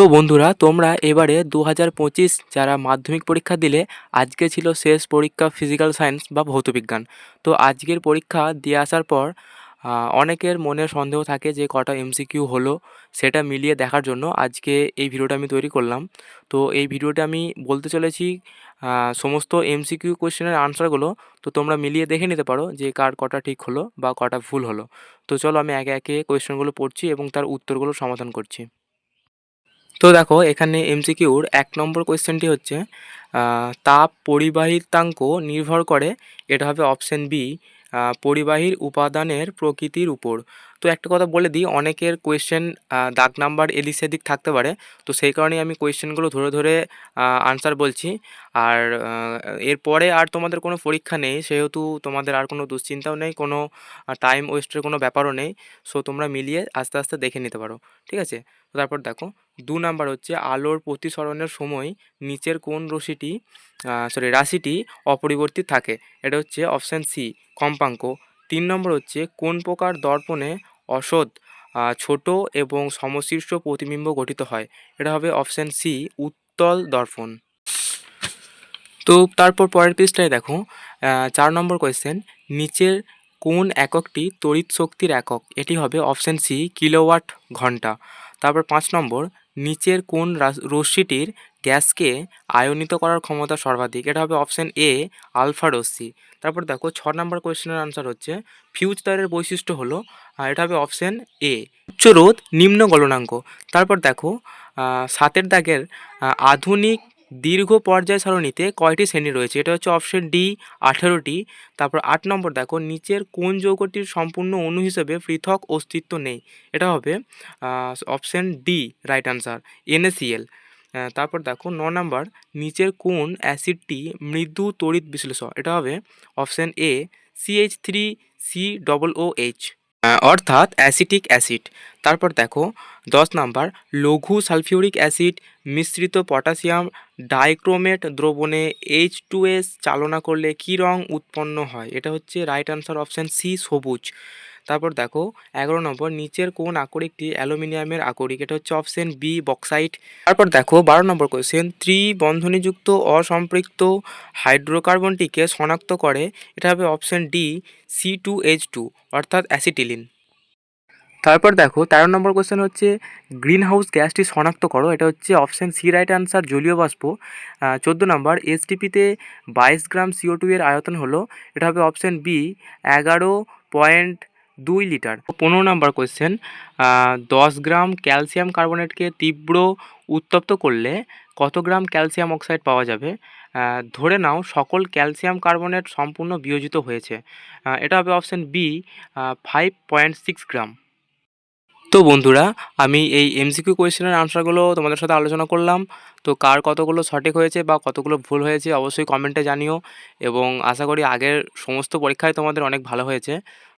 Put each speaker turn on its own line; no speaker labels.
তো বন্ধুরা, তোমরা এবারে দু হাজার পঁচিশ যারা মাধ্যমিক পরীক্ষা দিলে, আজকে ছিল শেষ পরীক্ষা ফিজিক্যাল সায়েন্স বা ভৌতবিজ্ঞান। তো আজকের পরীক্ষা দিয়ে আসার পর অনেকের মনে সন্দেহ থাকে যে কটা এমসিকিউ হলো, সেটা মিলিয়ে দেখার জন্য আজকে এই ভিডিওটা আমি তৈরি করলাম। তো এই ভিডিওটা আমি বলতে চলেছি সমস্ত এমসিকিউ কোশ্চেনের আনসারগুলো, তো তোমরা মিলিয়ে দেখে নিতে পারো যে কার কটা ঠিক হলো বা কটা ভুল হলো। তো চলো আমি একে একে কোয়েশ্চেনগুলো পড়ছি এবং তার উত্তরগুলো সমাধান করছি। তো দেখো, এখানে এমসিকিউর এক নম্বর কোয়েশ্চেনটি হচ্ছে তাপ পরিবাহিতাঙ্ক নির্ভর করে, এটা হবে অপশন বি পরিবাহীর উপাদানের প্রকৃতির উপর। তো একটা কথা বলে দিই, অনেকের কোয়েশ্চেন দাগ নাম্বার এদিক সেদিক থাকতে পারে। তো সেই কারণেই আমি কোয়েশ্চেনগুলো ধরে ধরে আনসার বলছি। আর এরপরে আর তোমাদের কোনো পরীক্ষা নেই, সেহেতু তোমাদের আর কোনো দুশ্চিন্তাও নেই, কোনো টাইম ওয়েস্টের কোনো ব্যাপারও নেই। সো তোমরা মিলিয়ে আস্তে আস্তে দেখে নিতে পারো। ঠিক আছে? তারপর দেখো, দু নাম্বার হচ্ছে আলোর প্রতিসরণের সময় নিচের কোন রশিটি সরি রাশিটি অপরিবর্তিত থাকে। এটা হচ্ছে অপশান সি কম্পাঙ্ক। তিন নম্বর হচ্ছে কোন প্রকার দর্পণে অসৎ ছোট এবং সমশীর্ষ প্রতিবিম্ব গঠিত হয়। এটা হবে অপশান সি উত্তল দর্পণ। তো তারপর পরের পৃষ্ঠায় দেখো চার নম্বর কোয়েশ্চেন নিচের কোন এককটি তড়িৎ শক্তির একক? এটি হবে অপশান সি কিলোওয়াট ঘণ্টা। তারপর পাঁচ নম্বর নিচের কোন রশ্মিটির গ্যাসকে আয়নিত করার ক্ষমতা সর্বাধিক। এটা হবে অপশান এ, আলফা রশ্মি। তারপর দেখো, ছ নম্বর কোয়েশ্চেনের আনসার হচ্ছে ফিউজ তারের বৈশিষ্ট্য হলো এটা হবে অপশান এ উচ্চ রোধ নিম্ন গলনাঙ্ক। তারপর দেখো সাতের দাগের আধুনিক দীর্ঘ পর্যায় সারণীতে কয়টি শ্রেণি রয়েছে? এটা হচ্ছে অপশন ডি আঠেরোটি। তারপর আট নম্বর দেখো, নিচের কোন যৌগটির সম্পূর্ণ অণু হিসেবে পৃথক অস্তিত্ব নেই? এটা হবে option D right answer NaCl তারপর দেখো, ন নম্বর, নিচের কোন অ্যাসিডটি মৃদু তড়িৎ বিশ্লেষণ? এটা হবে option A CH three C double O H অর্থাৎ অ্যাসিটিক অ্যাসিড তারপর দেখো, দশ নাম্বার, লঘু সালফিউরিক অ্যাসিড মিশ্রিত পটাশিয়াম ডাইক্রোমেট দ্রবণে এইচ টু এস চালনা করলে কী রং উৎপন্ন হয়? এটা হচ্ছে রাইট আনসার অপশান সি সবুজ। তারপর দেখো, এগারো নম্বর, নিচের কোন আকরিকটি অ্যালুমিনিয়ামের আকরিক? এটা হচ্ছে অপশান বি বক্সাইট তারপর দেখো, বারো নম্বর কোয়েশ্চেন ত্রিবন্ধনীযুক্ত অসম্পৃক্ত হাইড্রোকার্বনটিকে শনাক্ত করে, এটা হবে option D C two H two অর্থাৎ অ্যাসিটিলিন। তারপর দেখো, তেরো নম্বর কোশ্চেন হচ্ছে গ্রিন হাউস গ্যাসটি শনাক্ত করো। এটা হচ্ছে অপশান সি রাইট আনসার জলীয় বাষ্প। চোদ্দ নম্বর এসটিপিতে বাইশ গ্রাম সিও টু এর আয়তন হলো, এটা হবে অপশান বি এগারো পয়েন্ট দুই লিটার। পনেরো নম্বর কোয়েশ্চেন দশ গ্রাম ক্যালসিয়াম কার্বনেটকে তীব্র উত্তপ্ত করলে কত গ্রাম ক্যালসিয়াম অক্সাইড পাওয়া যাবে? ধরে নাও, সকল ক্যালসিয়াম কার্বনেট সম্পূর্ণ বিয়োজিত হয়েছে। এটা হবে option B five point six gram. তো বন্ধুরা, আমি এই এমসিকিউ কোয়েশ্চেনের আনসারগুলো তোমাদের সাথে আলোচনা করলাম। তো কার কতগুলো সঠিক হয়েছে বা কতগুলো ভুল হয়েছে অবশ্যই কমেন্টে জানিও। এবং আশা করি আগের সমস্ত পরীক্ষায় তোমাদের অনেক ভালো হয়েছে।